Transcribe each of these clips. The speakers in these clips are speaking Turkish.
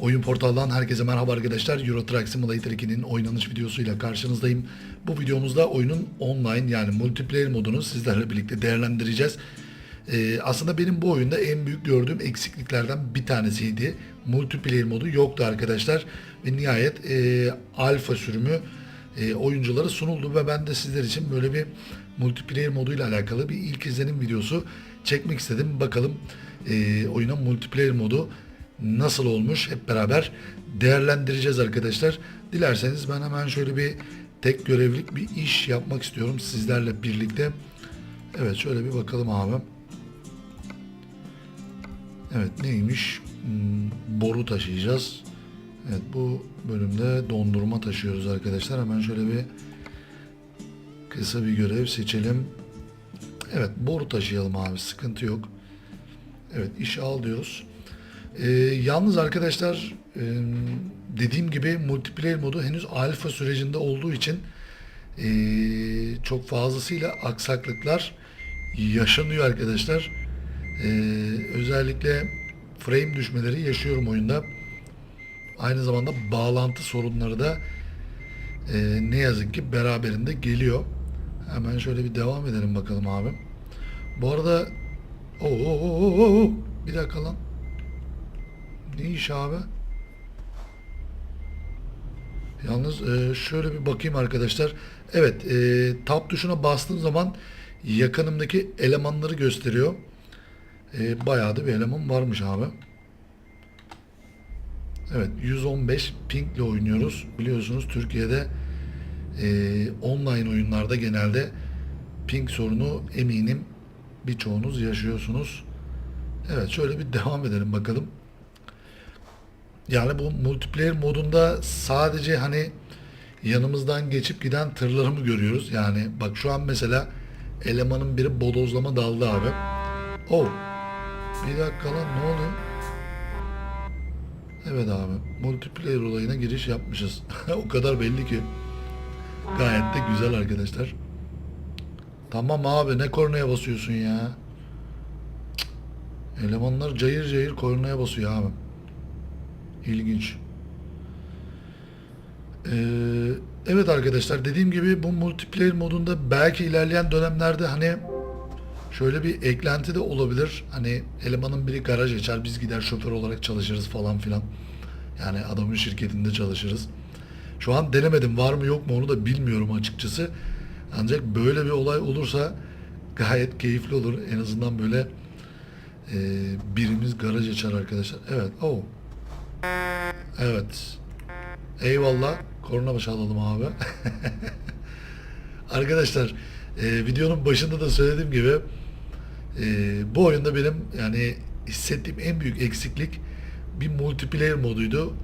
Oyun portaldan herkese merhaba arkadaşlar. Euro Truck Simulator 2'nin oynanış videosuyla karşınızdayım. Bu videomuzda oyunun online yani multiplayer modunu sizlerle birlikte değerlendireceğiz. Ee, aslında benim bu oyunda en büyük gördüğüm eksikliklerden bir tanesiydi. Multiplayer modu yoktu arkadaşlar. Ve nihayet e, alfa sürümü e, oyunculara sunuldu ve ben de sizler için böyle bir multiplayer moduyla alakalı bir ilk izlenim videosu çekmek istedim. Bakalım e, oyuna multiplayer modu nasıl olmuş hep beraber değerlendireceğiz arkadaşlar. Dilerseniz ben hemen şöyle bir tek görevlik bir iş yapmak istiyorum sizlerle birlikte. Evet şöyle bir bakalım abi. Evet neymiş? Hmm, boru taşıyacağız. Evet bu bölümde dondurma taşıyoruz arkadaşlar. Hemen şöyle bir kısa bir görev seçelim. Evet boru taşıyalım abi sıkıntı yok. Evet iş al diyoruz. Ee, yalnız arkadaşlar e, dediğim gibi multiplayer modu henüz alfa sürecinde olduğu için e, çok fazlasıyla aksaklıklar yaşanıyor arkadaşlar. Ee, özellikle frame düşmeleri yaşıyorum oyunda. Aynı zamanda bağlantı sorunları da e, ne yazık ki beraberinde geliyor. Hemen şöyle bir devam edelim bakalım abi. Bu arada Oo, oo, oo, oo. bir dakika lan. Ne iş abi? Yalnız e, şöyle bir bakayım arkadaşlar. Evet, e, tab tuşuna bastığım zaman yakınımdaki elemanları gösteriyor. E, bayağı da bir eleman varmış abi. Evet, 115 ping ile oynuyoruz. Biliyorsunuz Türkiye'de e, online oyunlarda genelde ping sorunu eminim birçoğunuz yaşıyorsunuz. Evet, şöyle bir devam edelim bakalım. Yani bu multiplayer modunda sadece hani yanımızdan geçip giden tırları mı görüyoruz? Yani bak şu an mesela elemanın biri bodozlama daldı abi. Oh. Bir dakika lan ne oluyor? Evet abi. Multiplayer olayına giriş yapmışız. o kadar belli ki. Gayet de güzel arkadaşlar. Tamam abi ne kornaya basıyorsun ya? Cık. Elemanlar cayır cayır kornaya basıyor abi. İlginç. Ee, evet arkadaşlar dediğim gibi bu multiplayer modunda belki ilerleyen dönemlerde hani şöyle bir eklenti de olabilir. Hani elemanın biri garaj açar biz gider şoför olarak çalışırız falan filan. Yani adamın şirketinde çalışırız. Şu an denemedim var mı yok mu onu da bilmiyorum açıkçası. Ancak böyle bir olay olursa gayet keyifli olur. En azından böyle e, birimiz garaj açar arkadaşlar. Evet. Oh. Evet. Eyvallah. Korna başı alalım abi. Arkadaşlar e, videonun başında da söylediğim gibi e, bu oyunda benim yani hissettiğim en büyük eksiklik bir multiplayer moduydu.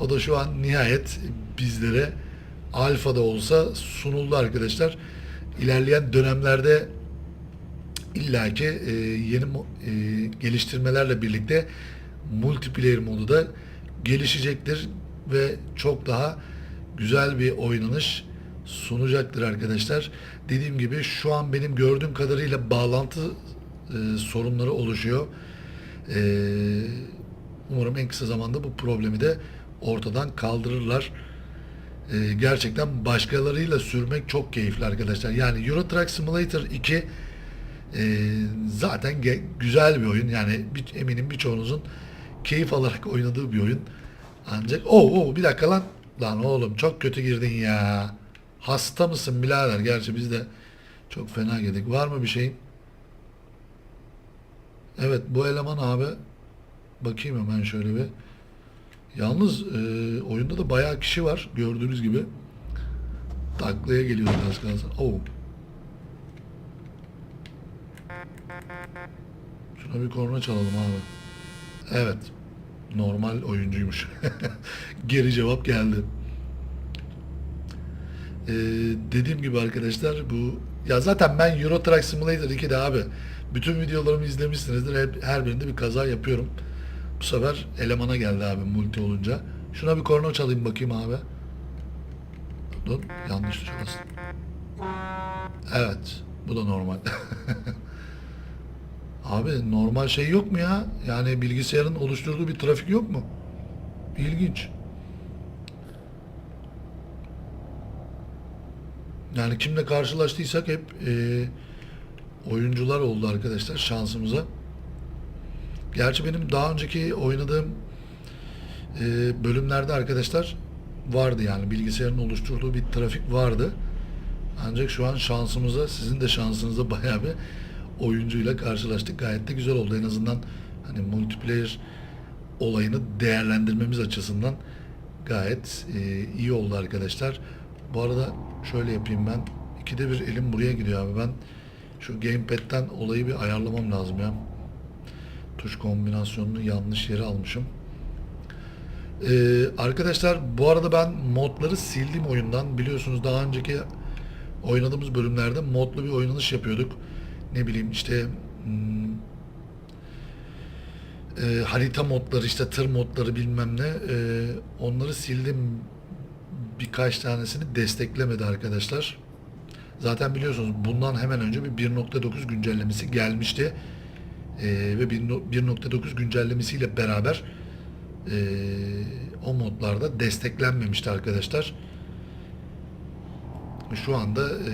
O da şu an nihayet bizlere alfada olsa sunuldu arkadaşlar. İlerleyen dönemlerde illaki e, yeni e, geliştirmelerle birlikte multiplayer modu da gelişecektir ve çok daha güzel bir oynanış sunacaktır arkadaşlar. Dediğim gibi şu an benim gördüğüm kadarıyla bağlantı e, sorunları oluşuyor. E, umarım en kısa zamanda bu problemi de ortadan kaldırırlar. E, gerçekten başkalarıyla sürmek çok keyifli arkadaşlar. Yani Euro Truck Simulator 2 e, zaten güzel bir oyun. Yani bir, eminim birçoğunuzun keyif alarak oynadığı bir oyun. Ancak o oh, bir dakika lan. Lan oğlum çok kötü girdin ya. Hasta mısın birader? Gerçi biz de çok fena girdik. Var mı bir şeyin? Evet bu eleman abi. Bakayım hemen şöyle bir. Yalnız e, oyunda da bayağı kişi var gördüğünüz gibi. Taklaya geliyor biraz kalsın. Oh. Şuna bir korna çalalım abi. Evet. Normal oyuncuymuş. Geri cevap geldi. Ee, dediğim gibi arkadaşlar bu ya zaten ben Euro Truck Simulator 2'de abi bütün videolarımı izlemişsinizdir. Hep, her birinde bir kaza yapıyorum. Bu sefer elemana geldi abi multi olunca. Şuna bir korna çalayım bakayım abi. Dur yanlış bastım. Evet bu da normal. Abi normal şey yok mu ya? Yani bilgisayarın oluşturduğu bir trafik yok mu? İlginç. Yani kimle karşılaştıysak hep e, oyuncular oldu arkadaşlar şansımıza. Gerçi benim daha önceki oynadığım e, bölümlerde arkadaşlar vardı yani bilgisayarın oluşturduğu bir trafik vardı. Ancak şu an şansımıza sizin de şansınıza bayağı bir oyuncuyla karşılaştık. Gayet de güzel oldu. En azından hani multiplayer olayını değerlendirmemiz açısından gayet e, iyi oldu arkadaşlar. Bu arada şöyle yapayım ben. İkide bir elim buraya gidiyor abi. Ben şu gamepad'den olayı bir ayarlamam lazım ya. Tuş kombinasyonunu yanlış yere almışım. Ee, arkadaşlar bu arada ben modları sildim oyundan. Biliyorsunuz daha önceki oynadığımız bölümlerde modlu bir oynanış yapıyorduk. Ne bileyim işte hmm, e, harita modları işte tır modları bilmem ne e, onları sildim birkaç tanesini desteklemedi arkadaşlar. Zaten biliyorsunuz bundan hemen önce bir 1.9 güncellemesi gelmişti. E, ve 1.9 güncellemesiyle beraber e, o modlarda desteklenmemişti arkadaşlar. Şu anda e,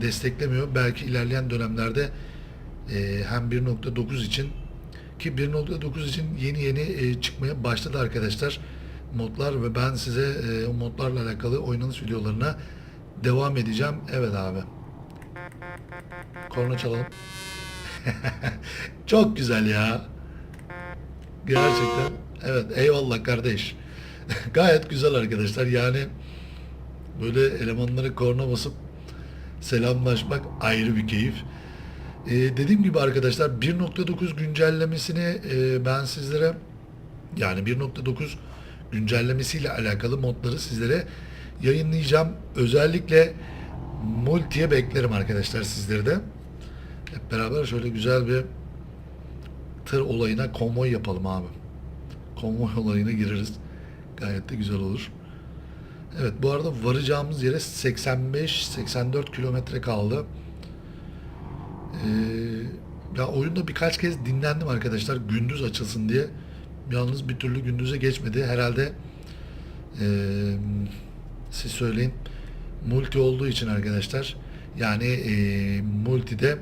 desteklemiyor. Belki ilerleyen dönemlerde e, hem 1.9 için ki 1.9 için yeni yeni e, çıkmaya başladı arkadaşlar modlar ve ben size e, o modlarla alakalı oynanış videolarına devam edeceğim. Evet abi. Korna çalalım. Çok güzel ya. Gerçekten. Evet eyvallah kardeş. Gayet güzel arkadaşlar. Yani böyle elemanları korna basıp selamlaşmak ayrı bir keyif. Ee, dediğim gibi arkadaşlar 1.9 güncellemesini e, ben sizlere yani 1.9 güncellemesiyle alakalı modları sizlere yayınlayacağım. Özellikle multiye beklerim arkadaşlar sizleri de. Hep beraber şöyle güzel bir tır olayına konvoy yapalım abi. Konvoy olayına gireriz. Gayet de güzel olur. Evet bu arada varacağımız yere 85-84 kilometre kaldı. Ee, ya oyunda birkaç kez dinlendim arkadaşlar gündüz açılsın diye. Yalnız bir türlü gündüze geçmedi. Herhalde ee, siz söyleyin multi olduğu için arkadaşlar yani e, multide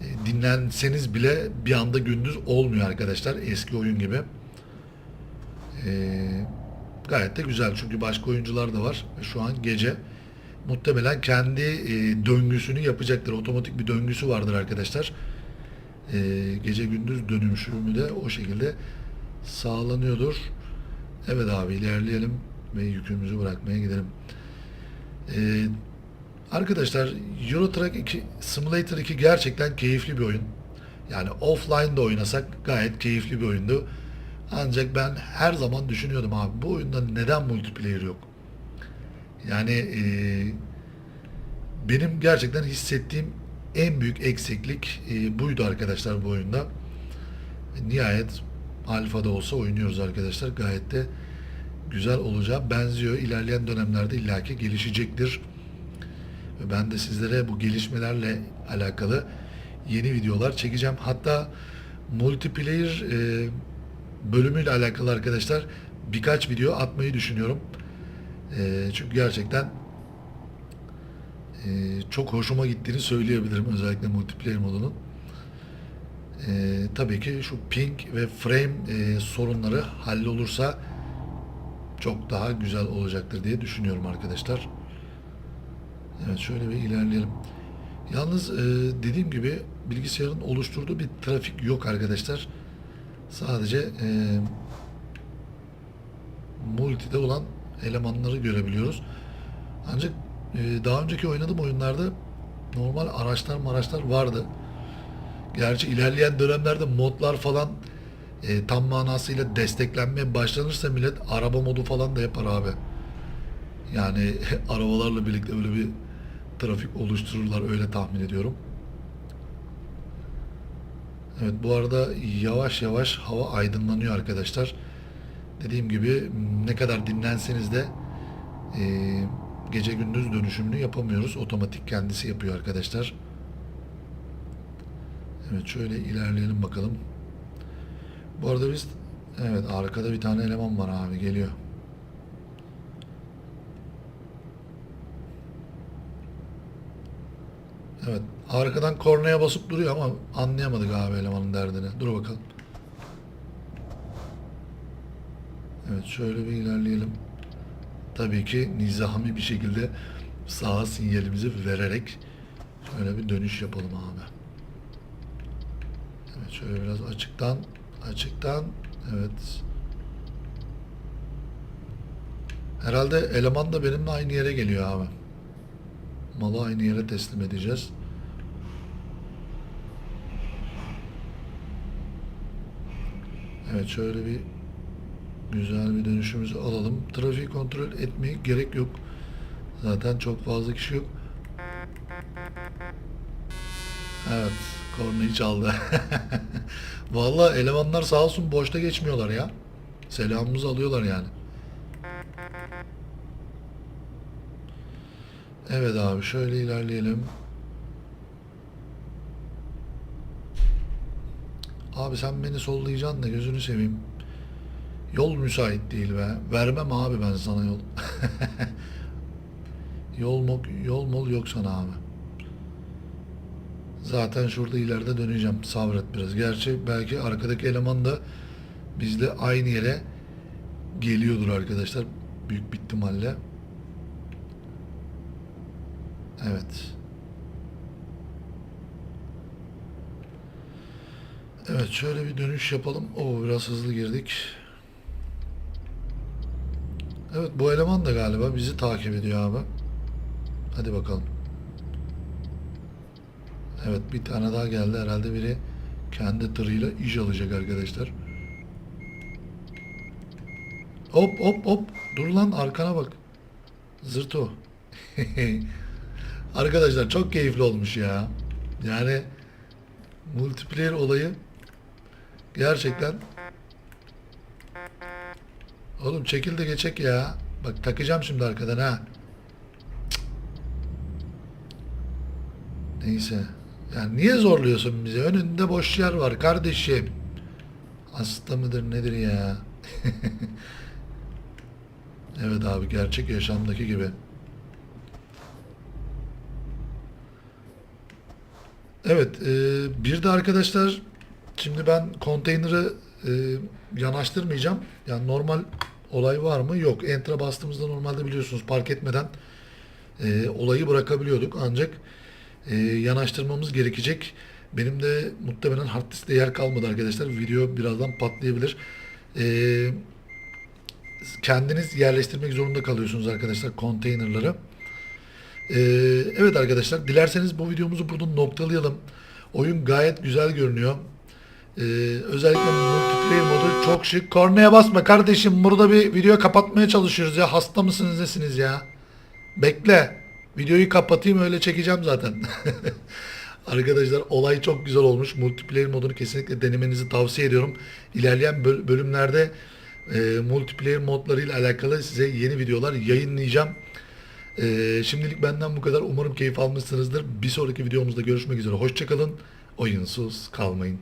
e, dinlenseniz bile bir anda gündüz olmuyor arkadaşlar eski oyun gibi. E, gayet de güzel çünkü başka oyuncular da var. Şu an gece muhtemelen kendi e, döngüsünü yapacaktır. Otomatik bir döngüsü vardır arkadaşlar. E, gece gündüz dönüşümü de o şekilde sağlanıyordur. Evet abi ilerleyelim ve yükümüzü bırakmaya gidelim. Ee, arkadaşlar Euro Truck 2 Simulator 2 gerçekten keyifli bir oyun. Yani offline de oynasak gayet keyifli bir oyundu. Ancak ben her zaman düşünüyordum abi bu oyunda neden multiplayer yok? Yani e, benim gerçekten hissettiğim en büyük eksiklik e, buydu arkadaşlar bu oyunda. Nihayet alfada olsa oynuyoruz arkadaşlar. Gayet de güzel olacağı benziyor. İlerleyen dönemlerde illaki gelişecektir. Ve ben de sizlere bu gelişmelerle alakalı yeni videolar çekeceğim. Hatta multiplayer e, bölümüyle alakalı arkadaşlar birkaç video atmayı düşünüyorum. E, çünkü gerçekten e, çok hoşuma gittiğini söyleyebilirim özellikle multiplayer modunun. E, tabii ki şu ping ve frame e, sorunları hallolursa çok daha güzel olacaktır diye düşünüyorum arkadaşlar. Evet şöyle bir ilerleyelim. Yalnız e, dediğim gibi bilgisayarın oluşturduğu bir trafik yok arkadaşlar. Sadece e, multide olan elemanları görebiliyoruz. Ancak e, daha önceki oynadığım oyunlarda normal araçlar araçlar vardı. Gerçi ilerleyen dönemlerde modlar falan e, tam manasıyla desteklenmeye başlanırsa millet araba modu falan da yapar abi. Yani arabalarla birlikte öyle bir trafik oluştururlar öyle tahmin ediyorum. Evet bu arada yavaş yavaş hava aydınlanıyor arkadaşlar. Dediğim gibi ne kadar dinlenseniz de e, gece gündüz dönüşümünü yapamıyoruz. Otomatik kendisi yapıyor arkadaşlar. Evet şöyle ilerleyelim bakalım. Bu arada biz Evet arkada bir tane eleman var abi geliyor. Evet arkadan kornaya basıp duruyor ama anlayamadık abi elemanın derdini. Dur bakalım. Evet şöyle bir ilerleyelim. Tabii ki nizami bir şekilde sağa sinyalimizi vererek şöyle bir dönüş yapalım abi. Evet şöyle biraz açıktan açıktan evet. Herhalde eleman da benimle aynı yere geliyor abi. Malı aynı yere teslim edeceğiz. Evet şöyle bir güzel bir dönüşümüzü alalım. Trafiği kontrol etmeye gerek yok. Zaten çok fazla kişi yok. Evet, kornayı çaldı. Vallahi elemanlar sağ olsun boşta geçmiyorlar ya. Selamımızı alıyorlar yani. Evet abi şöyle ilerleyelim. Abi sen beni sollayacaksın da gözünü seveyim. Yol müsait değil be. Vermem abi ben sana yol. yol mol, yol mol yok sana abi. Zaten şurada ileride döneceğim. Sabret biraz. Gerçi belki arkadaki eleman da bizle aynı yere geliyordur arkadaşlar. Büyük bir ihtimalle. Evet. Evet şöyle bir dönüş yapalım. Oo biraz hızlı girdik. Evet bu eleman da galiba bizi takip ediyor abi. Hadi bakalım. Evet bir tane daha geldi. Herhalde biri kendi tırıyla iş alacak arkadaşlar. Hop hop hop. Dur lan arkana bak. Zırto. Arkadaşlar çok keyifli olmuş ya. Yani multiplayer olayı gerçekten Oğlum çekil de geçek ya. Bak takacağım şimdi arkadan ha. Neyse. Yani niye zorluyorsun bizi? Önünde boş yer var kardeşim. Hasta mıdır nedir ya? evet abi gerçek yaşamdaki gibi. Evet, e, bir de arkadaşlar şimdi ben konteyneri e, yanaştırmayacağım. Yani normal olay var mı? Yok. Enter'a bastığımızda normalde biliyorsunuz park etmeden e, olayı bırakabiliyorduk. Ancak e, yanaştırmamız gerekecek. Benim de muhtemelen hard diskte yer kalmadı arkadaşlar. Video birazdan patlayabilir. E, kendiniz yerleştirmek zorunda kalıyorsunuz arkadaşlar konteynerları. Ee, evet arkadaşlar dilerseniz bu videomuzu burada noktalayalım. Oyun gayet güzel görünüyor. Ee, özellikle multiplayer modu çok şık. Kornaya basma kardeşim burada bir video kapatmaya çalışıyoruz ya. Hasta mısınız nesiniz ya? Bekle. Videoyu kapatayım öyle çekeceğim zaten. Arkadaşlar olay çok güzel olmuş. Multiplayer modunu kesinlikle denemenizi tavsiye ediyorum. İlerleyen böl- bölümlerde e, multiplayer modlarıyla alakalı size yeni videolar yayınlayacağım. Ee, şimdilik benden bu kadar. Umarım keyif almışsınızdır. Bir sonraki videomuzda görüşmek üzere. Hoşçakalın. Oyunsuz kalmayın.